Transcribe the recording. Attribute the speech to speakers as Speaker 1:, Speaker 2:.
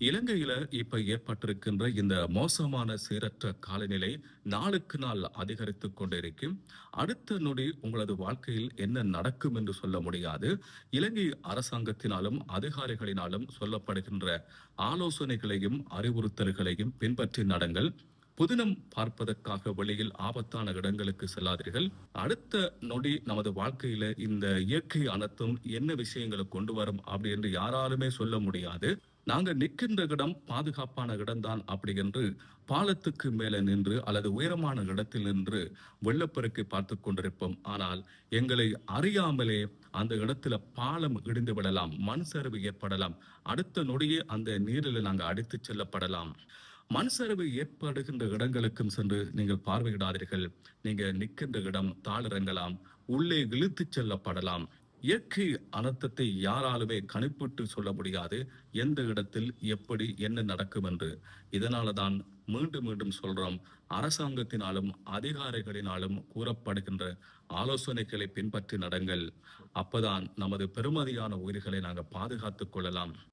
Speaker 1: இலங்கையில இப்ப ஏற்பட்டிருக்கின்ற இந்த மோசமான சீரற்ற காலநிலை நாளுக்கு நாள் அதிகரித்து கொண்டிருக்கும். அடுத்த நொடி உங்களது வாழ்க்கையில் என்ன நடக்கும் என்று சொல்ல முடியாது. இலங்கை அரசாங்கத்தினாலும் அதிகாரிகளினாலும் சொல்லப்படுகின்ற ஆலோசனைகளையும் அறிவுறுத்தல்களையும் பின்பற்றி நடங்கள். புதினம் பார்ப்பதற்காக வெளியில் ஆபத்தான இடங்களுக்கு செல்லாதீர்கள். அடுத்த நொடி நமது வாழ்க்கையில இந்த இயற்கை அனைத்தும் என்ன விஷயங்களை கொண்டு வரும் அப்படி என்று யாராலுமே சொல்ல முடியாது. நாங்க நிற்கின்ற இடம் பாதுகாப்பான இடம்தான் அப்படி என்று பாலத்துக்கு மேலே நின்று அல்லது உயரமான இடத்தில் நின்று வெள்ளப்பெருக்கை பார்த்து கொண்டிருப்போம். ஆனால் எங்களை அறியாமலே அந்த இடத்துல பாலம் இடிந்து விடலாம் மண் சரிவு ஏற்படலாம். அடுத்த நொடியே அந்த நீரில் நாங்கள் அடித்துச் செல்லப்படலாம். மண் சரிவு ஏற்படுகின்ற இடங்களுக்கும் சென்று நீங்கள் பார்வையிடாதீர்கள். நீங்கள் நிற்கின்ற இடம் தாளிறங்கலாம் உள்ளே இழுத்துச் செல்லப்படலாம். இயற்கை அனர்த்தத்தை யாராலுமே கணிப்பிட்டு சொல்ல முடியாது. எந்த இடத்தில் எப்படி என்ன நடக்கும் என்று. இதனால தான் மீண்டும் மீண்டும் சொல்றோம் அரசாங்கத்தினாலும் அதிகாரிகளினாலும் கூறப்படுகின்ற ஆலோசனைகளை பின்பற்றி நடங்கள். அப்பதான் நமது பெருமதியான உயிர்களை நாங்கள் பாதுகாத்துக் கொள்ளலாம்.